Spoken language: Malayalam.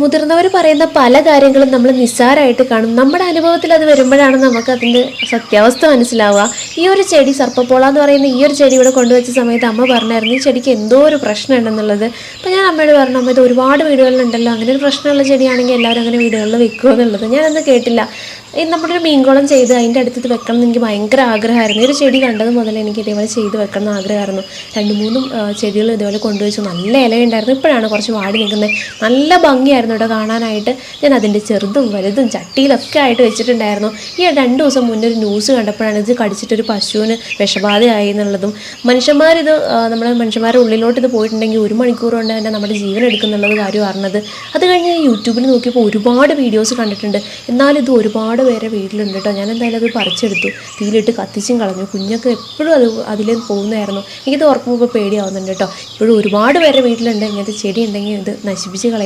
മുതിർന്നവർ പറയുന്ന പല കാര്യങ്ങളും നമ്മൾ നിസ്സാരമായിട്ട് കാണും. നമ്മുടെ അനുഭവത്തിൽ അത് വരുമ്പോഴാണ് നമുക്ക് അതിന്റെ സത്യാവസ്ഥ മനസ്സിലാവുക. ഈ ഒരു ചെടി സർപ്പപ്പോള എന്ന് പറയുന്ന ഈ ഒരു ചെടി ഇവിടെ കൊണ്ടുവച്ച സമയത്ത് അമ്മ പറഞ്ഞായിരുന്നു ഈ ചെടിക്ക് എന്തോ ഒരു പ്രശ്നം ഉണ്ടെന്നുള്ളത് അപ്പോൾ ഞാൻ അമ്മയോട് പറഞ്ഞു അമ്മ ഇത് ഒരുപാട് വീടുകളിലുണ്ടല്ലോ അങ്ങനെ ഒരു പ്രശ്നമുള്ള ചെടിയാണെങ്കിൽ എല്ലാവരും അങ്ങനെ വീടുകളിൽ വെക്കുമെന്നുള്ളത് എന്നുള്ളത്. ഞാനന്ന് കേട്ടില്ല. ഒരു മീൻകുളം ചെയ്ത് അതിന്റെ അടുത്ത് വെക്കണം എന്ന് എനിക്ക് ഭയങ്കര ആഗ്രഹമായിരുന്നു. ഒരു ചെടി കണ്ടത് മുതൽ എനിക്ക് ഇതേപോലെ ചെയ്ത് വെക്കണം എന്ന് ആഗ്രഹമായിരുന്നു. രണ്ട് മൂന്നും ചെടികൾ ഇതേപോലെ കൊണ്ടുവച്ചു. നല്ല ഇലയുണ്ടായിരുന്നു. ഇപ്പോഴാണ് കുറച്ച് വാടി നിൽക്കുന്നത്. നല്ല ഭംഗിയായിരുന്നു ഇവിടെ കാണാനായിട്ട്. ഞാൻ അതിന്റെ ചെറുതും വലുതും ചട്ടിയിലൊക്കെ ആയിട്ട് വെച്ചിട്ടുണ്ടായിരുന്നു. ഈ രണ്ട് ദിവസം മുന്നേ ഒരു ന്യൂസ് കണ്ടപ്പോഴാണ് ഇത് കടിച്ചിട്ടൊരു പശുവിന് വിഷബാധയായി എന്നുള്ളതും. മനുഷ്യന്മാരിത് നമ്മുടെ മനുഷ്യന്മാരുടെ ഉള്ളിലോട്ട് ഇത് പോയിട്ടുണ്ടെങ്കിൽ ഒരു മണിക്കൂർ കൊണ്ട് തന്നെ നമ്മുടെ ജീവൻ എടുക്കുന്നുള്ളത് കാര്യം അറിഞ്ഞത്. അത് കഴിഞ്ഞ് യൂട്യൂബിൽ നോക്കിയപ്പോൾ ഒരുപാട് വീഡിയോസ് കണ്ടിട്ടുണ്ട്. എന്നാലും ഇത് ഒരുപാട് പേരെ വീട്ടിലുണ്ട് കേട്ടോ. ഞാൻ എന്തായാലും അത് പറിച്ചെടുത്തു. തീയിലിട്ട് കത്തിച്ചും കളഞ്ഞു. കുഞ്ഞൊക്കെ എപ്പോഴും അത് അതിലേക്ക് പോകുന്നതായിരുന്നു. എനിക്കത് ഓർക്കുമ്പോൾ പേടിയാവുന്നുണ്ട് കേട്ടോ. ഇപ്പോഴും ഒരുപാട് പേരെ വീട്ടിലുണ്ട്. ഇങ്ങനത്തെ ചെടി ഉണ്ടെങ്കിൽ ഇത് നശിപ്പിച്ച് കളയും.